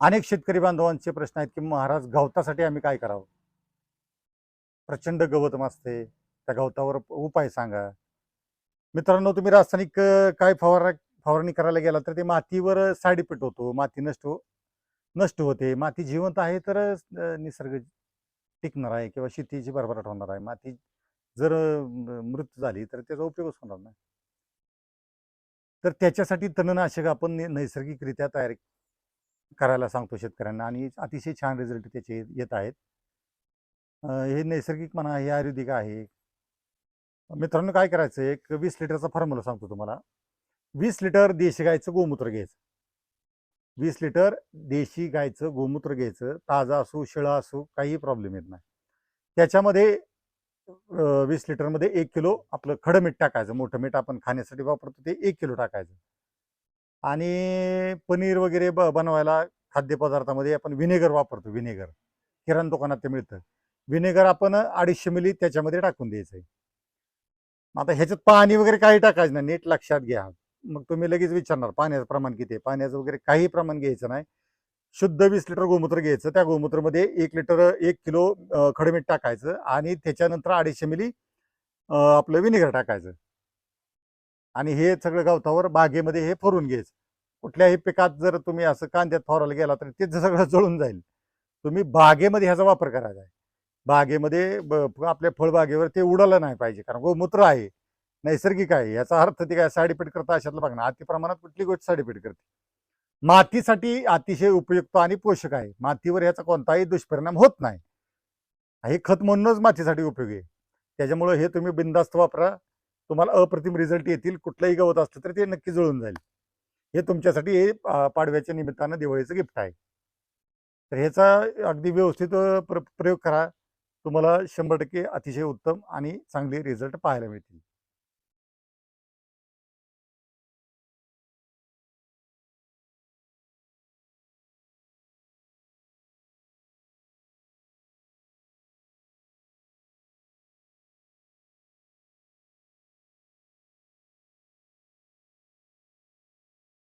अनेक शेतकरी बांधवांचे प्रश्न आहेत की महाराज गवतासाठी आम्ही काय करावं? प्रचंड गवत मासते. त्या गवतावर उपाय सांगा. मित्रांनो तुम्ही रासायनिक काय फवारा फवारणी करायला गेला तर ते मातीवर साईड इफेक्ट होतो. माती नष्ट हो नष्ट होते. माती जिवंत आहे तर निसर्ग टिकणार आहे किंवा शेतीची भरभराट होणार आहे. माती जर मृत झाली तर त्याचा उपयोगच होणार नाही. तर त्याच्यासाठी तणनाशक आपण नैसर्गिकरित्या तयार करायला सांगतो शेतकऱ्यांना आणि अतिशय छान रिझल्ट त्याचे येत आहेत. हे नैसर्गिक म्हणा हे आयुर्वेदिक आहे. मित्रांनो काय करायचं? एक वीस लिटरचा फॉर्म्युला सांगतो तुम्हाला. वीस लिटर देशी गायचं गोमूत्र घ्यायचं. वीस लिटर देशी गायचं गोमूत्र घ्यायचं. ताजा असो शिळा असो काही प्रॉब्लेम येत नाही. त्याच्यामध्ये वीस लिटरमध्ये एक किलो आपलं खडं मीठ टाकायचं. मोठं मीठ आपण खाण्यासाठी वापरतो ते एक किलो टाकायचं. आणि पनीर वगैरे ब बनवायला खाद्यपदार्थामध्ये आपण व्हिनेगर वापरतो व्हिनेगर. किराणा दुकानात ते मिळतं. व्हिनेगर आपण अडीचशे मिली त्याच्यामध्ये टाकून द्यायचं आहे. आता ह्याच्यात पाणी वगैरे काही टाकायचं नाही नीट लक्षात घ्या. मग तुम्ही लगेच विचारणार पाण्याचं प्रमाण किती आहे? पाण्याचं वगैरे काही प्रमाण घ्यायचं नाही. शुद्ध वीस लिटर गोमूत्र घ्यायचं त्या गोमूत्रमध्ये एक लिटर एक किलो खडमीठ टाकायचं आणि त्याच्यानंतर अडीचशे मिली आपलं विनेगर टाकायचं. आणि हे सगळं गवतावर बागेमध्ये हे फरून घ्यायचं. कुठल्याही पिकात जर तुम्ही असं कांद्यात फवारायला गेला तर ते सगळं जळून जाईल. तुम्ही बागेमध्ये ह्याचा वापर करायचा आहे बागेमध्ये आपल्या फळबागेवर ते उडालं नाही पाहिजे कारण गोमूत्र आहे नैसर्गिक आहे याचा अर्थ ते काय साईड इफेक्ट करता अशातलं बघ ना अति प्रमाणात कुठली गोष्ट साईड इफेक्ट करते. मातीसाठी अतिशय उपयुक्त आणि पोषक आहे. मातीवर याचा कोणताही दुष्परिणाम होत नाही. हे खत म्हणूनच मातीसाठी उपयोगी आहे. त्याच्यामुळे हे तुम्ही बिंदास्त वापरा. तुम्हाला अप्रतिम रिझल्ट येतील. कुठलंही गवत असलं तर ते नक्की जुळून जाईल. हे तुमच्यासाठी हे पाडव्याच्या निमित्तानं दिवाळीचं गिफ्ट आहे. तर ह्याचा अगदी व्यवस्थित प्र प्रयोग करा. तुम्हाला शंभर टक्के अतिशय उत्तम आणि चांगले रिझल्ट पाहायला मिळतील.